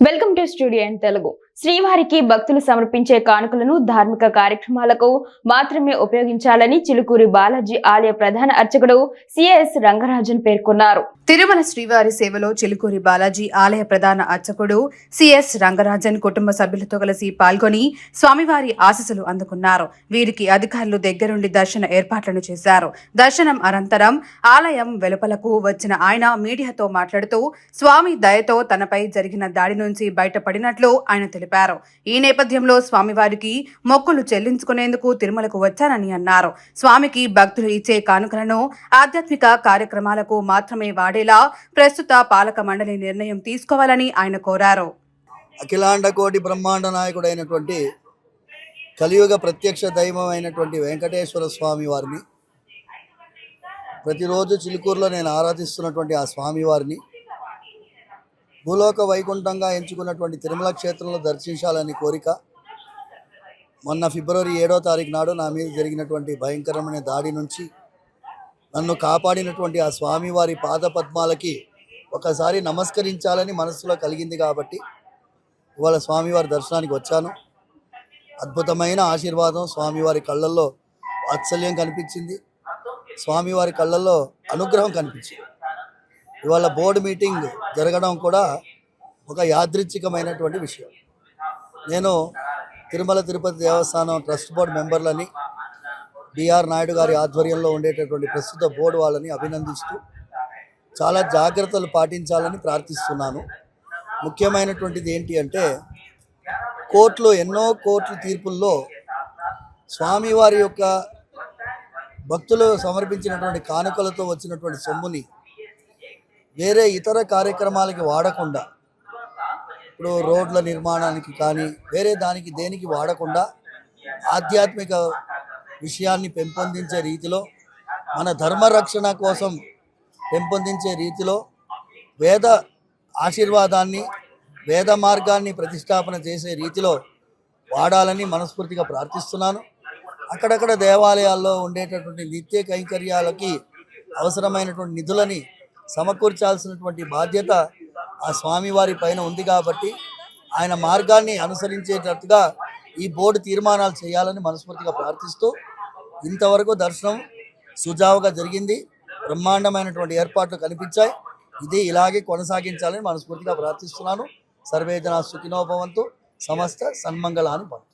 Welcome to studio and Telugu. శ్రీవారికి భక్తులు సమర్పించే కానుకలను ధార్మిక కార్యక్రమాలకు మాత్రమే ఉపయోగించాలని చిలుకూరి బాలాజీ ఆలయ ప్రధాన అర్చకుడు సిఎస్ రంగరాజన్ పేర్కొన్నారు. తిరుమల శ్రీవారి సేవలో చిలుకూరి బాలాజీ ఆలయ ప్రధాన అర్చకుడు సిఎస్ రంగరాజన్ కుటుంబ సభ్యులతో కలిసి పాల్గొని స్వామివారి ఆశీస్సులు అందుకున్నారు. వీరికి అధికారులు దగ్గరుండి దర్శన ఏర్పాట్లను చేశారు. దర్శనం అనంతరం ఆలయం వెలుపలకు వచ్చిన ఆయన మీడియాతో మాట్లాడుతూ స్వామి దయతో తనపై జరిగిన దాడి నుంచి బయటపడినట్లు ఆయన తెలిపారు. ఈ నేపథ్యంలో స్వామివారికి మొక్కులు చెల్లించుకునేందుకు తిరుమలకు వచ్చానని అన్నారు. స్వామికి భక్తులు ఇచ్చే కానుకలను ఆధ్యాత్మిక కార్యక్రమాలకు మాత్రమే వాడేలా ప్రస్తుత పాలక మండలి నిర్ణయం తీసుకోవాలని ఆయన కోరారు. అఖిలాండ కోటి బ్రహ్మాండ నాయకుడైనటువంటి కలియుగ ప్రత్యక్ష దైవం అయినటువంటి వెంకటేశ్వర స్వామి వారిని ప్రతిరోజు చిలుకూరులో నేను ఆరాధిస్తున్నటువంటి ఆ స్వామి వారిని భూలోక వైకుంఠంగా ఎంచుకున్నటువంటి తిరుమల క్షేత్రంలో దర్శించాలని కోరిక మొన్న ఫిబ్రవరి ఏడో తారీఖు నాడు నా మీద జరిగినటువంటి భయంకరమైన దాడి నుంచి నన్ను కాపాడినటువంటి ఆ స్వామివారి పాద పద్మాలకి ఒకసారి నమస్కరించాలని మనసులో కలిగింది కాబట్టి ఇవాళ స్వామివారి దర్శనానికి వచ్చాను. అద్భుతమైన ఆశీర్వాదం స్వామివారి కళ్ళల్లో వాత్సల్యం కనిపించింది. స్వామివారి కళ్ళల్లో అనుగ్రహం కనిపించింది. ఇవాళ బోర్డు మీటింగ్ జరగడం కూడా ఒక యాదృచ్ఛికమైనటువంటి విషయం. నేను తిరుమల తిరుపతి దేవస్థానం ట్రస్ట్ బోర్డు మెంబర్లని బిఆర్ నాయుడు గారి ఆధ్వర్యంలో ఉండేటటువంటి ప్రస్తుత బోర్డు వాళ్ళని అభినందిస్తూ చాలా జాగ్రత్తలు పాటించాలని ప్రార్థిస్తున్నాను. ముఖ్యమైనటువంటిది ఏంటి అంటే కోర్టులో ఎన్నో కోర్టు తీర్పుల్లో స్వామివారి యొక్క భక్తులు సమర్పించినటువంటి కానుకలతో వచ్చినటువంటి సొమ్ముని వేరే ఇతర కార్యక్రమాలకి వాడకుండా ఇప్పుడు రోడ్ల నిర్మాణానికి కానీ వేరే దానికి దేనికి వాడకుండా ఆధ్యాత్మిక విషయాన్ని పెంపొందించే రీతిలో మన ధర్మ రక్షణ కోసం పెంపొందించే రీతిలో వేద ఆశీర్వాదాన్ని వేద మార్గాన్ని ప్రతిష్టాపన చేసే రీతిలో వాడాలని మనస్ఫూర్తిగా ప్రార్థిస్తున్నాను. అక్కడక్కడ దేవాలయాల్లో ఉండేటటువంటి నిత్య కైంకర్యాలకి అవసరమైనటువంటి నిధులని సమకూర్చాల్సినటువంటి బాధ్యత ఆ స్వామివారి పైన ఉంది కాబట్టి ఆయన మార్గాన్ని అనుసరించేటట్టుగా ఈ బోర్డు తీర్మానాలు చేయాలని మనస్ఫూర్తిగా ప్రార్థిస్తూ ఇంతవరకు దర్శనం సుజావుగా జరిగింది. బ్రహ్మాండమైనటువంటి ఏర్పాట్లు కనిపించాయి. ఇది ఇలాగే కొనసాగించాలని మనస్ఫూర్తిగా ప్రార్థిస్తున్నాను. సర్వేజన సుఖినోభవంతు. సమస్త సన్మంగళాను భవంతు